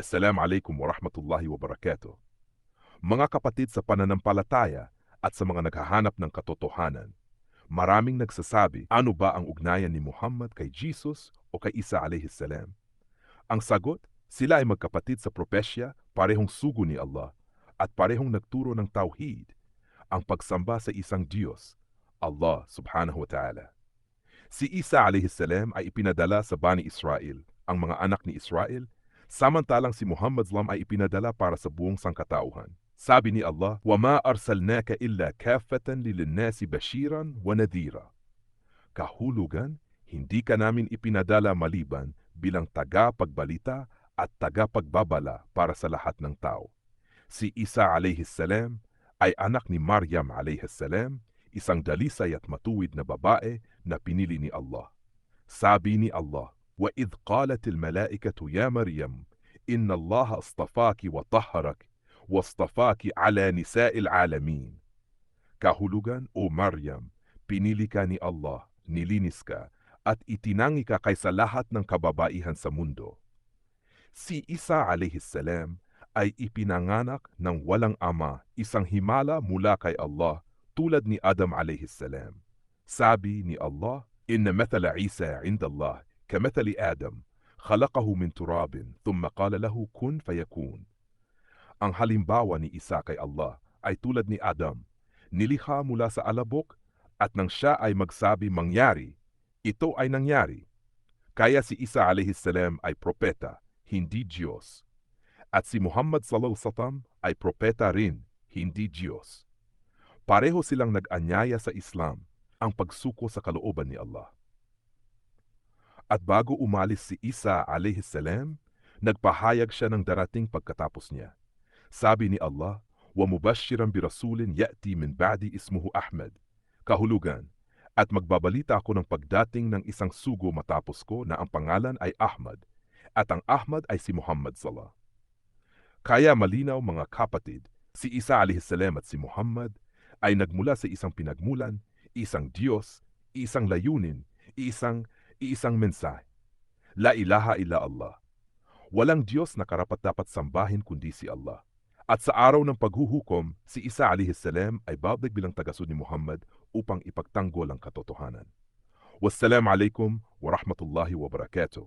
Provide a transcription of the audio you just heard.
Assalamu alaikum wa rahmatullahi wa barakatuh. Mga kapatid sa pananampalataya at sa mga naghahanap ng katotohanan, maraming nagsasabi ano ba ang ugnayan ni Muhammad kay Jesus o kay Isa alayhis salam. Ang sagot, sila ay magkapatid sa propesya, parehong sugo ni Allah, at parehong nagturo ng tauhid, ang pagsamba sa isang Diyos, Allah subhanahu wa ta'ala. Si Isa alayhis salam ay ipinadala sa Bani Israel, ang mga anak ni Israel, samantalang si Muhammad Zlam ay ipinadala para sa buong sangkatauhan. Sabi ni Allah, وَمَا أَرْسَلْنَاكَ إِلَّا كَافَّةً لِلنَّاسِ بَشِيرًا وَنَذِيرًا Kahulugan, hindi ka namin ipinadala maliban bilang tagapagbalita at tagapagbabala para sa lahat ng tao. Si Isa alayhis salam ay anak ni Maryam alayhis salam, isang dalisay at matuwid na babae na pinili ni Allah. Sabi ni Allah, وإذ قالت الملائكة يا مريم إن الله اصطفاك وطهرك واصطفاك على نساء العالمين Kahulugan o Maryam, pinili ka ni Allah, nilinis ka, at itinangi ka kaysa lahat ng kababaihan sa mundo. Si Isa salam ay ipinanganak ng walang ama, isang himala mula kay Allah tulad ni Adam salam. Sabi ni Allah, Inna mathala Isa inda Allah كمثل آدم خلقه من تراب ثم قال له كن فيكون Ang halimbawa ni Isa kay Allah ay tulad ni Adam, nilikha mula sa alabok at nang siya ay magsabi mangyari, ito ay nangyari. Kaya si Isa alayhis salam ay propeta, hindi Diyos. At si Muhammad sallallahu alaihi wasallam ay propeta rin, hindi Diyos. Pareho silang nag-anyaya sa Islam, ang pagsuko sa kalooban ni Allah. At bago umalis si Isa alayhis salam, nagpahayag siya ng darating pagkatapos niya. Sabi ni Allah, وَمُبَشِّرًا بِرَسُولٍ يَأْتِي مِنْ بَعْدِ ismuhu Ahmed. Kahulugan, at magbabalita ako ng pagdating ng isang sugo matapos ko na ang pangalan ay Ahmad, at ang Ahmad ay si Muhammad Salah. Kaya malinaw mga kapatid, si Isa alayhis salam at si Muhammad ay nagmula sa isang pinagmulan, isang Diyos, isang layunin, isang iisang mensahe. La ilaha illa Allah. Walang Diyos na karapat-dapat sambahin kundi si Allah. At sa araw ng paghuhukom, si Isa salam ay babalik bilang tagasunod ni Muhammad upang ipagtanggol ang katotohanan. Wassalamu alaikum wa rahmatullahi wa barakatuh.